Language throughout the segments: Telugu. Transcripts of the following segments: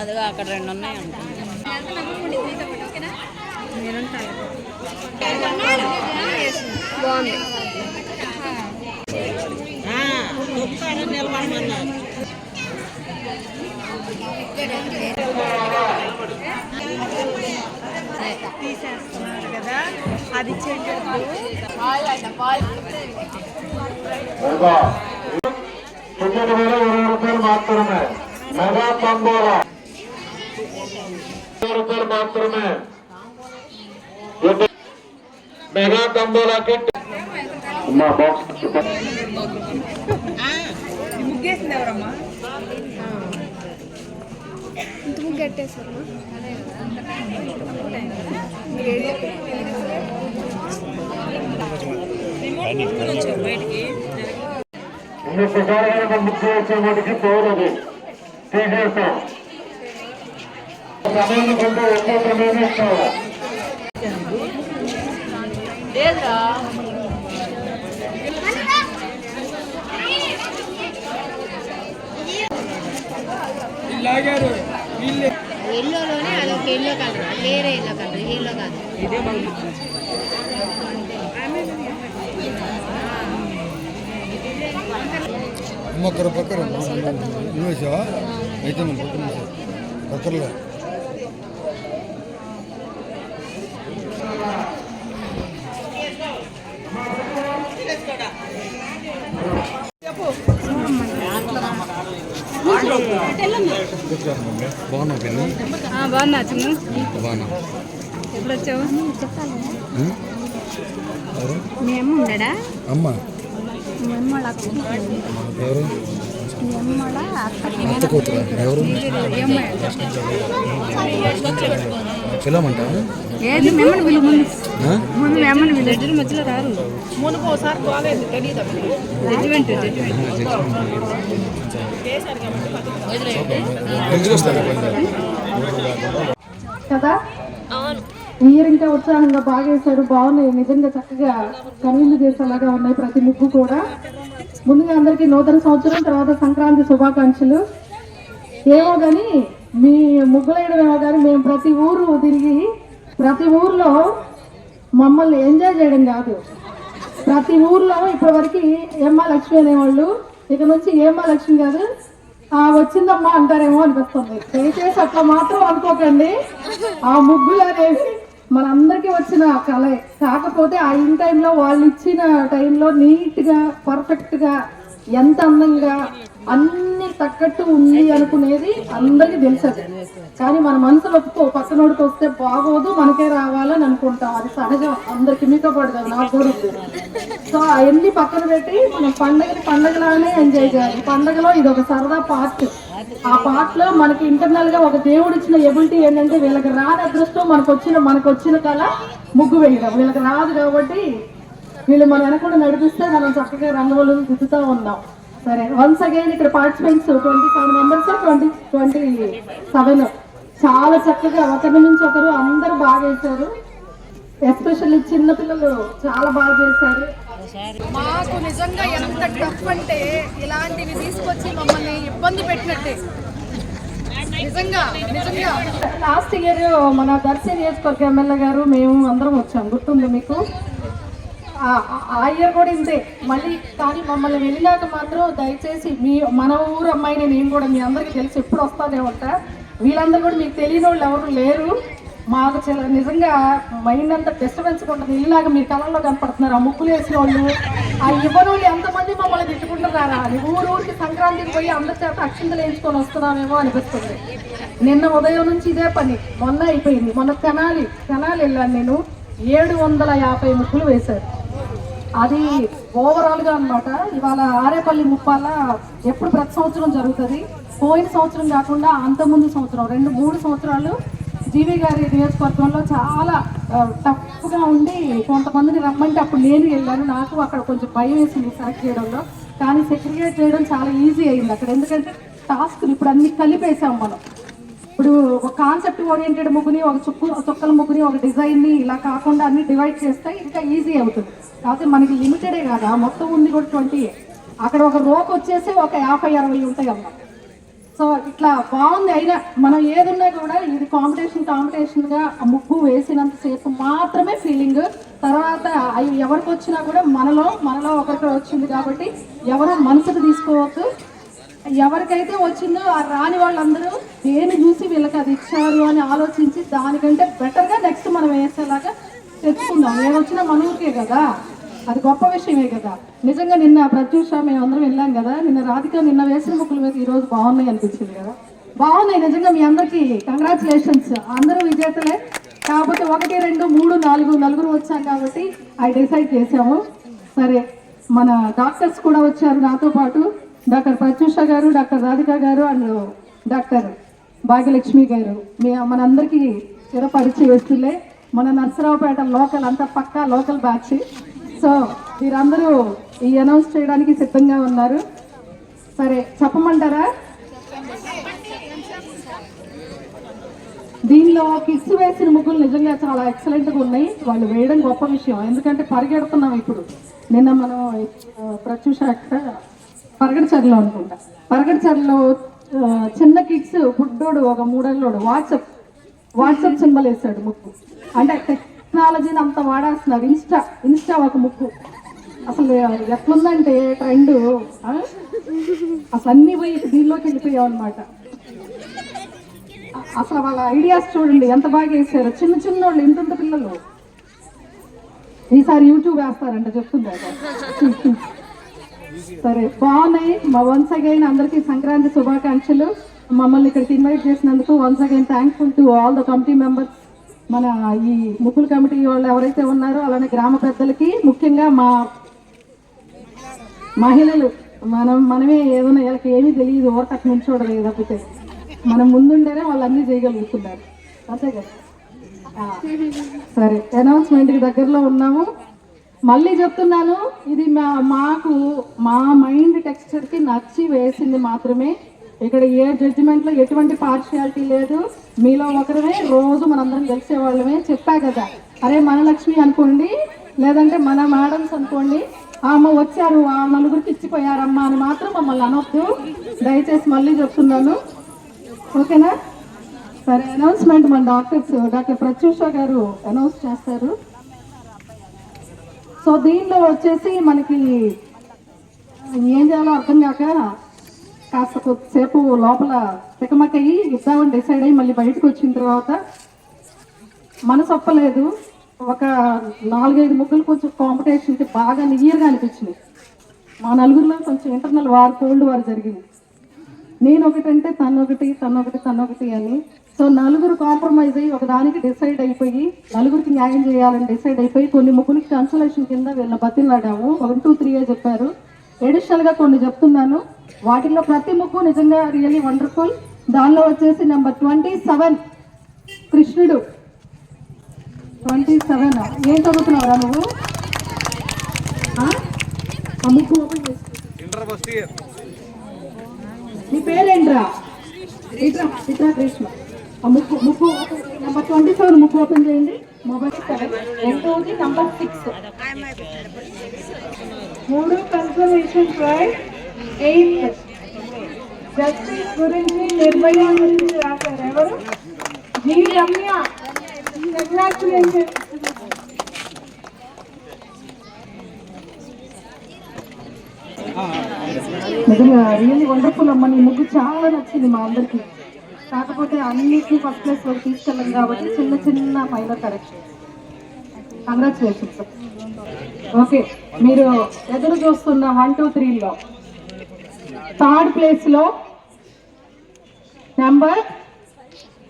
అదిగో అక్కడ రెండు ఉన్నాయి బాగుంది. తీసేస్తున్నారు కదా అది చెడ్డదు మెగా తొమ్మిది వేల ఇరవై రూపాయలు మాత్రమే. మెగా తంబోలా ఇరవై రూపాయలు మాత్రమే. మెగా తంబోలా కిట్ అమ్మా బాక్స్ ముగ్గేసింది ఎవరమ్మా ఇంతకు కట్టేశారు బయటికి ఇంకొకసారి కనుక బుక్ చేసే వాటికి పోలేదు తీసేస్తాం. సమయం కంటే ఎక్కువ సమయం ఇస్తాం లేదురా. ఎల్లోలోనే అదొక ఎల్లో కలర్? వేరే ఎల్లో కలర్? ఎల్లో కాదు. ఒక్కరు పక్కన నిమిషం. అయితే మన పక్క నిమిషం. పక్కర్లే బాగున్నా చిన్న. బాగున్నా. ఎప్పుడు వచ్చావు? ఎవరు? మీ అమ్మ ఉన్నాడా? అమ్మ మీ అమ్మ వాళ్ళ అక్క ఎవరు? అత్త కూతురు ఎవరు? ఏది? ముందు? ముందు మధ్యలో రారు. మునుపు ఒకసారి పోలేదు తెలియదు జడ్జిమెంట్ జడ్జిమెంట్ ఎందుకు వస్తారు? కదా ఇంకా ఉత్సాహంగా బాగా వేశారు బాగున్నాయి. నిజంగా చక్కగా కనువిందు చేసేలాగా ఉన్నాయి ప్రతి ముగ్గు కూడా. ముందుగా అందరికీ నూతన సంవత్సరం తర్వాత సంక్రాంతి శుభాకాంక్షలు. ఏమో కానీ మీ ముగ్గులేయడం కానీ మేము ప్రతి ఊరు తిరిగి ప్రతి ఊర్లో మమ్మల్ని ఎంజాయ్ చేయడం కాదు. ప్రతి ఊర్లో ఇప్పటివరకు ఏమ్మా లక్ష్మి అనేవాళ్ళు. ఇక నుంచి ఏమ్మా లక్ష్మి కాదు. ఆ వచ్చిందమ్మా అంటారేమో అనిపిస్తుంది. దయచేసి అట్లా మాత్రం అనుకోకండి. ఆ ముగ్గులు అనేవి మనందరికీ వచ్చిన కళే కాకపోతే ఆ ఇన్ టైంలో వాళ్ళు ఇచ్చిన టైంలో నీట్గా పర్ఫెక్ట్గా ఎంత అందంగా అన్ని తగ్గట్టు ఉంది అనుకునేది అందరికీ తెలుసది. కానీ మన మనసులో ఒప్పుకో పక్కనోడికి వస్తే బాగోదు మనకే రావాలని అనుకుంటాం. అది సహజం. అందరికి మీతో పాటు నాకు కూడా. సో అవన్నీ పక్కన పెట్టి మనం పండగని పండగలానే ఎంజాయ్ చేయాలి. పండగలో ఇది ఒక సరదా పార్ట్ ఆ పార్ట్లో మనకి ఇంటర్నల్గా ఒక దేవుడు ఇచ్చిన ఎబిలిటీ ఏంటంటే వీళ్ళకి రాని అదృష్టం మనకు వచ్చిన మనకు వచ్చిన కళ ముగ్గు వేయడం. వీళ్ళకి రాదు కాబట్టి వీళ్ళు మన వెనకుండా నడిపిస్తే మనం చక్కగా రంగవల్లు దిద్దుతూ ఉన్నాం. సరే వన్స్ అగైన్ ఇక్కడ participants twenty seven members twenty twenty seven చాలా చక్కగా ఒకరి నుంచి ఒకరు అందరూ బాగా వేశారు ఎస్పెషల్లీ చిన్న పిల్లలు చాలా బాగా చేశారు. మాకు నిజంగా ఎంత టఫ్ అంటే ఇలాంటివి తీసుకొచ్చి మమ్మల్ని ఇబ్బంది పెట్టినట్టే. నిజంగా నిజంగా. లాస్ట్ ఇయర్ మన దర్శి నియోజకవర్గ ఎమ్మెల్యే గారు మేము అందరం వచ్చాం. గుర్తుంది మీకు? ఆ- ఇయర్ కూడా ఇంతే. మళ్ళీ కానీ మమ్మల్ని వెళ్ళినాక మాత్రం దయచేసి మీ మన ఊరు అమ్మాయిని నేను కూడా మీ అందరికీ తెలిసి ఎప్పుడు వస్తానే ఉంటా వీళ్ళందరూ కూడా మీకు తెలియని వాళ్ళు ఎవరు లేరు. మాకు చాలా నిజంగా మైండ్ అంతా డిస్టర్బెన్స్ ఉంటుంది. ఇల్లాగా మీరు కళల్లో కనపడుతున్నారు. ఆ ముక్కులు వేసిన వాళ్ళు ఆ ఇవ్వని వాళ్ళు ఎంతమంది మమ్మల్ని తిట్టుకుంటున్నారా? అని ఊరు ఊరికి సంక్రాంతికి పోయి అందరి చేత అక్షింతలు వేయించుకొని వస్తున్నామేమో అనిపిస్తుంది. నిన్న ఉదయం నుంచి ఇదే పని. మొన్న అయిపోయింది. మొన్న తెనాలి తెనాలి వెళ్ళాను నేను. ఏడు వందల యాభై ముగ్గులు వేశారు. అది ఓవరాల్గా అన్నమాట. ఇవాళ ఆరేపల్లి ముప్పాల ఎప్పుడు ప్రతి సంవత్సరం జరుగుతుంది. పోయిన సంవత్సరం కాకుండా అంతకుముందు సంవత్సరం రెండు మూడు సంవత్సరాలు జీవి గారి నియోజకవర్గంలో చాలా టఫ్గా ఉండి కొంతమందిని రమ్మంటే అప్పుడు నేను వెళ్ళాను. నాకు అక్కడ కొంచెం భయం వేసింది సెలెక్ట్ చేయడంలో. కానీ సెక్రిగేట్ చేయడం చాలా ఈజీ అయింది అక్కడ. ఎందుకంటే టాస్క్లు ఇప్పుడు అన్ని కలిపేసాం మనం. ఇప్పుడు ఒక కాన్సెప్ట్ ఓరియంటెడ్ ముగ్గుని ఒక చుక్కు చుక్కల ముగ్గుని ఒక డిజైన్ని ఇలా కాకుండా అన్ని డివైడ్ చేస్తే ఇంకా ఈజీ అవుతుంది. కాకపోతే మనకి లిమిటెడే కాదు? మొత్తం ఉంది కూడా ట్వంటీ అక్కడ ఒక రోక్ వచ్చేసి ఒక యాభై అరవై ఉంటాయి అన్నమాట. సో ఇట్లా బాగుంది. అయినా మనం ఏదున్నా కూడా ఇది కాంపిటీషన్ కాంపిటీషన్గా ఆ ముగ్గు వేసినంత సేపు మాత్రమే ఫీలింగ్ తర్వాత అవి ఎవరికి వచ్చినా కూడా మనలో మనలో ఒకరికి వచ్చింది కాబట్టి ఎవరు మనసుకు తీసుకోవద్దు. ఎవరికైతే వచ్చిందో ఆ రాని వాళ్ళందరూ దేని చూసి వీళ్ళకి అది ఇచ్చారు అని ఆలోచించి దానికంటే బెటర్గా నెక్స్ట్ మనం వేసేలాగా తెచ్చుకుందాం. ఏమొచ్చినా మన ఊరికే కదా. అది గొప్ప విషయమే కదా. నిజంగా నిన్న ప్రత్యూష మేము అందరం వెళ్ళాం కదా. నిన్న రాధిక నిన్న వేసిన ముక్కులు మీద ఈరోజు బాగున్నాయి అనిపించింది కదా. బాగున్నాయి నిజంగా మీ అందరికీ. కంగ్రాచులేషన్స్ అందరూ విజేతలే. కాకపోతే ఒకటి రెండు మూడు నాలుగు నలుగురు వచ్చాం కాబట్టి అవి డిసైడ్ చేసాము సరే మన డాక్టర్స్ కూడా వచ్చారు నాతో పాటు. డాక్టర్ ప్రత్యూష గారు డాక్టర్ రాధిక గారు అండ్ డాక్టర్ భాగ్యలక్ష్మి గారు. మీ మనందరికీ చిరపరిచయస్తులే మన నర్సరావుపేట లోకల్ అంతా పక్కా లోకల్ బ్యాచ్. సో మీరందరూ ఈ అనౌన్స్ చేయడానికి సిద్ధంగా ఉన్నారు. సరే చెప్పమంటారా? దీనిలో కిడ్స్ వేసిన ముగ్గులు నిజంగా చాలా ఎక్సలెంట్గా ఉన్నాయి. వాళ్ళు వేయడం గొప్ప విషయం. ఎందుకంటే పరిగెడుతున్నాం ఇప్పుడు. నిన్న మనం ఆ, ప్రత్యూష అక్కడ అనుకుంటా. పరగడచర్లో చిన్న కిడ్స్ బుడ్డోడు ఒక మూడేళ్ళోడు వాట్సాప్ వాట్సాప్ సింబల్ వేసాడు ముక్కు. అంటే టెక్నాలజీని అంత వాడేస్తున్నారు. ఇన్స్టా ఇన్స్టా ఒక ముక్కు. అసలు ఎట్లుందంటే ట్రెండ్ అసలు అన్ని పోయి దీనిలోకి వెళ్ళిపోయాం అనమాట అసలు వాళ్ళ ఐడియాస్ చూడండి ఎంత బాగా వేసారు. చిన్న చిన్న వాళ్ళు ఇంతంత పిల్లలు. ఈసారి యూట్యూబ్ వేస్తారంట చెప్తుందా? సరే బాగున్నాయి. మా వన్స్ అగైన్ అందరికీ సంక్రాంతి శుభాకాంక్షలు. మమ్మల్ని ఇక్కడికి ఇన్వైట్ చేసినందుకు once again thankful to all the committee members మన ఈ ముగ్గుల కమిటీ వాళ్ళు ఎవరైతే ఉన్నారో అలానే గ్రామ పెద్దలకి ముఖ్యంగా మా మహిళలు. మనం మనమే ఏదైనా వీళ్ళకి ఏమీ తెలియదు ఓరకట్ నుంచోడలేదు తప్పితే మనం ముందుండేనే వాళ్ళు అన్నీ చేయగలుగుతున్నారు. అంతే కదా? సరే అనౌన్స్మెంట్కి దగ్గరలో ఉన్నాము. మళ్ళీ చెప్తున్నాను ఇది మా మాకు మా మైండ్ టెక్స్చర్కి నచ్చి వేసింది మాత్రమే. ఇక్కడ ఏ జడ్జిమెంట్లో ఎటువంటి పార్షియాలిటీ లేదు. మీలో ఒకరమే రోజు మనందరం కలిసే వాళ్ళమే చెప్పా కదా. అరే మన లక్ష్మి అనుకోండి లేదంటే మన మేడమ్స్ అనుకోండి ఆ అమ్మ వచ్చారు ఆ నలుగురికి ఇచ్చిపోయారమ్మా అని మాత్రం మమ్మల్ని అనొద్దు. దయచేసి మళ్ళీ చెప్తున్నాను. ఓకేనా? సరే అనౌన్స్మెంట్ మన డాక్టర్స్ డాక్టర్ ప్రత్యూష గారు అనౌన్స్ చేస్తారు. సో దీనిలో వచ్చేసి మనకి ఏం చేయాలో అర్థం కాక కాస్త కొద్దిసేపు లోపల తికమకయ్యి ఇద్దామని డిసైడ్ అయ్యి మళ్ళీ బయటకు వచ్చిన తర్వాత మనసు ఒప్పలేదు ఒక నాలుగైదు ముగ్గులు కొంచెం కాంపిటీషన్కి బాగా నియర్గా అనిపించినాయి. మా నలుగురిలో కొంచెం ఇంటర్నల్ వార్ కోల్డ్ వార్ జరిగింది. నేను ఒకటంటే తను ఒకటి తను ఒకటి ఒకటి అని. సో నలుగురు కాంప్రమైజ్ అయ్యి ఒకదానికి డిసైడ్ అయిపోయి నలుగురికి న్యాయం చేయాలని డిసైడ్ అయిపోయి కొన్ని ముగ్గురికి కన్సలేషన్ కింద వీళ్ళ బతిలాడాము వన్ టూ త్రీ చెప్పారు. ఎడిషనల్గా కొన్ని చెప్తున్నాను. వాటిల్లో ప్రతి ముగ్గు నిజంగా రియల్లీ వండర్ఫుల్ దానిలో వచ్చేసి నెంబర్ ట్వంటీ సెవెన్ కృష్ణుడు. ట్వంటీ సెవెన్ ఏం చదువుతున్నావురా నువ్వు? ఆ? ఓపెన్ చేసి నీ పేరేంట్రా? ఇట్రా ఇట్రా కృష్ణ. ఆ ముక్కు ముక్కు నెంబర్ ట్వంటీ సెవెన్ ముక్కు ఓపెన్ చేయండి. మొబైల్ సెవెన్ రెండోది నంబర్ సిక్స్ మూడు కన్సర్వేషన్ రైట్ ఎయిత్. జస్టిస్ గురించి నిర్భయ గురించి రాశారు ఎవరు? జీ. రమ్య. కంగ్రాచులేషన్ నిజంగా రియల్లీ వండర్ఫుల్ అమ్మ. నీ ముగ్గు చాలా నచ్చింది మా అందరికి. కాకపోతే అన్నిటికీ ఫస్ట్ ప్లేస్ వరకు తీసుకెళ్ళాం కాబట్టి చిన్న చిన్న మైనర్ కరెక్షన్ కంగ్రాచులేషన్స్ ఓకే మీరు ఎదురు చూస్తున్న వన్ టూ త్రీలో థర్డ్ ప్లేస్లో number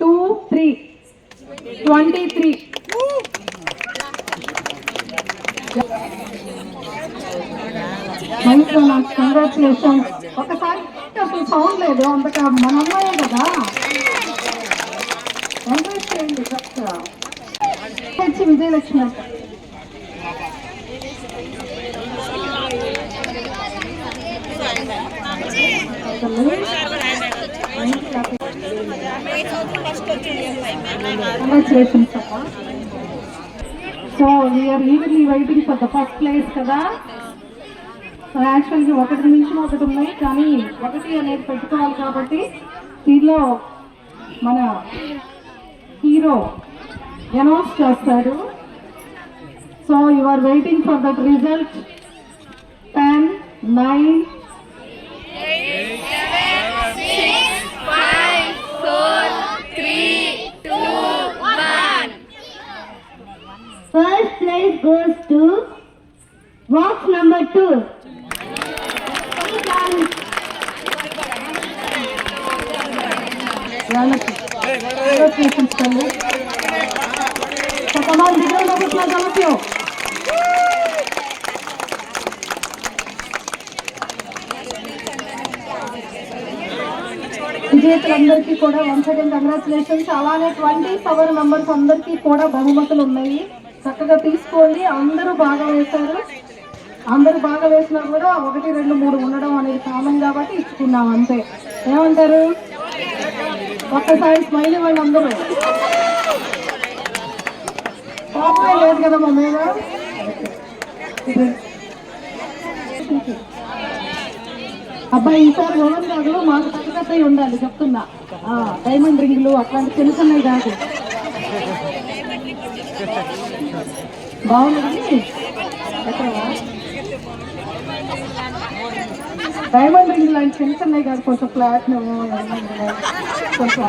two three twenty three nice నాకు కంగ్రాచులేషన్స్ ఒకసారి అసలు సౌండ్ లేదు అంతగా మన అమ్మాయే కదా. ఎంకరేజ్ చేయండి వచ్చి విజయలక్ష్మి అంట so we are evenly waiting for the first place కదా? యాక్చువల్గా ఒకటి నుంచి ఒకటి ఉన్నాయి కానీ ఒకటి అనేది పెట్టుకోవాలి కాబట్టి దీనిలో మన హీరో అనౌన్స్ చేస్తారు so you are waiting for that result ten nine First place goes to box number two వాళ్ళకి తీసుకోండి కమాన్ దిగులో పుట్ల సమస్య విజేతలందరికీ కూడా వన్స్ అగైన్ కంగ్రాచులేషన్స్ అలానే ట్వంటీ సెవెన్ మెంబర్స్ అందరికీ కూడా బహుమతులు ఉన్నాయి. చక్కగా తీసుకోండి. అందరూ బాగా వేశారు. అందరూ బాగా వేసినా కూడా ఒకటి రెండు మూడు ఉండడం అనేది కామన్ కాబట్టి ఇచ్చుకున్నాం అంతే. ఏమంటారు? ఒక్కసారి స్మైల్ ఇవ్వండి అందరూ. కోపమే లేదు కదా మా మీద? అబ్బాయి ఈసారి ఓవెన్ కాదు మాకు పెద్దవి ఉండాలి చెప్తున్నా. డైమండ్ రింగులు అట్లాంటి చిన్నవి కాదు. బాగుంది? డైమండ్ రింగ్ లాంటి చిన్న చిన్నవి కాదు కొంచెం ఫ్లాట్ కొంచెం